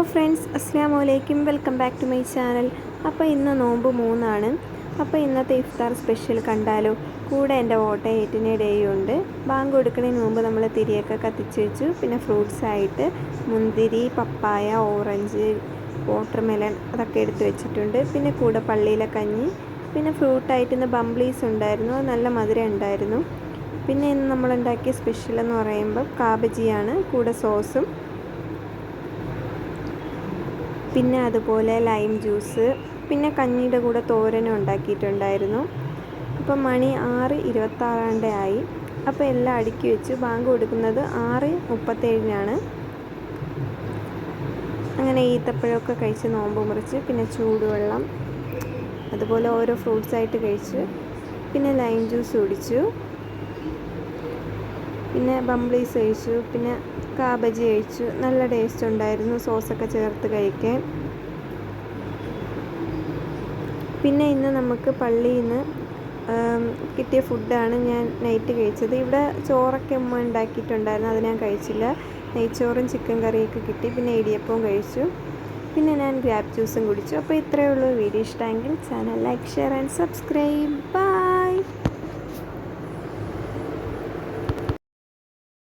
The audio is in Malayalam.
അപ്പോൾ ഫ്രണ്ട്സ് അസ്സാം വലൈക്കും welcome back to my channel. അപ്പോൾ ഇന്ന് നോമ്പ് മൂന്നാണ്. അപ്പോൾ ഇന്നത്തെ ഇഫ്താർ സ്പെഷ്യൽ കണ്ടാലോ? കൂടെ എന്റെ ഓട്ട ഏറ്റിനെ ഡേയും ഉണ്ട്. ബാങ്ക് കൊടുക്കുന്നതിന് മുമ്പ് നമ്മൾ തിരിയൊക്കെ കത്തിച്ച് വെച്ചു. പിന്നെ ഫ്രൂട്ട്സ് ആയിട്ട് മുന്തിരി പപ്പായ ഓറഞ്ച് വാട്ടർമെലൺ അതൊക്കെ എടുത്ത് വെച്ചിട്ടുണ്ട്. പിന്നെ കൂടെ പള്ളിയിലെ കഞ്ഞി. പിന്നെ ഫ്രൂട്ടായിട്ട് ഇന്ന് ബംബ്ലീസ് ഉണ്ടായിരുന്നു. നല്ല മധുരം ഉണ്ടായിരുന്നു. പിന്നെ ഇന്ന് നമ്മൾ ഉണ്ടാക്കിയ സ്പെഷ്യൽ എന്ന് പറയുമ്പോൾ കാബജിയാണ്. കൂടെ സോസും പിന്നെ അതുപോലെ ലൈം ജ്യൂസ് പിന്നെ കഞ്ഞിയുടെ കൂടെ തോരനും ഉണ്ടാക്കിയിട്ടുണ്ടായിരുന്നു. അപ്പം മണി ആറ് ഇരുപത്താറാണ്ട് ആയി. അപ്പോൾ എല്ലാം അടുക്കി വെച്ച് ബാങ്ക് കൊടുക്കുന്നത് ആറ് മുപ്പത്തേഴിനാണ്. അങ്ങനെ ഈത്തപ്പഴമൊക്കെ കഴിച്ച് നോമ്പ് മുറിച്ച് പിന്നെ ചൂടുവെള്ളം അതുപോലെ ഓരോ ഫ്രൂട്ട്സ് ആയിട്ട് കഴിച്ച് പിന്നെ ലൈം ജ്യൂസ് കുടിച്ചു. പിന്നെ ബംബ്ലീസ് കഴിച്ചു പിന്നെ കാബജി കഴിച്ചു. നല്ല ടേസ്റ്റ് ഉണ്ടായിരുന്നു. സോസൊക്കെ ചേർത്ത് കഴിക്കാൻ. പിന്നെ ഇന്ന് നമുക്ക് പള്ളിയിൽ നിന്ന് കിട്ടിയ ഫുഡാണ് ഞാൻ നൈറ്റ് കഴിച്ചത്. ഇവിടെ ചോറൊക്കെ അമ്മ ഉണ്ടാക്കിയിട്ടുണ്ടായിരുന്നു. അത് ഞാൻ കഴിച്ചില്ല. നെയ്ച്ചോറും ചിക്കൻ കറിയൊക്കെ കിട്ടി. പിന്നെ ഇടിയപ്പവും കഴിച്ചു. പിന്നെ ഞാൻ ഗ്രാപ്പ് ജ്യൂസും കുടിച്ചു. അപ്പോൾ ഇത്രയേ ഉള്ളൂ. വീഡിയോ ഇഷ്ടമെങ്കിൽ channel like share and subscribe bye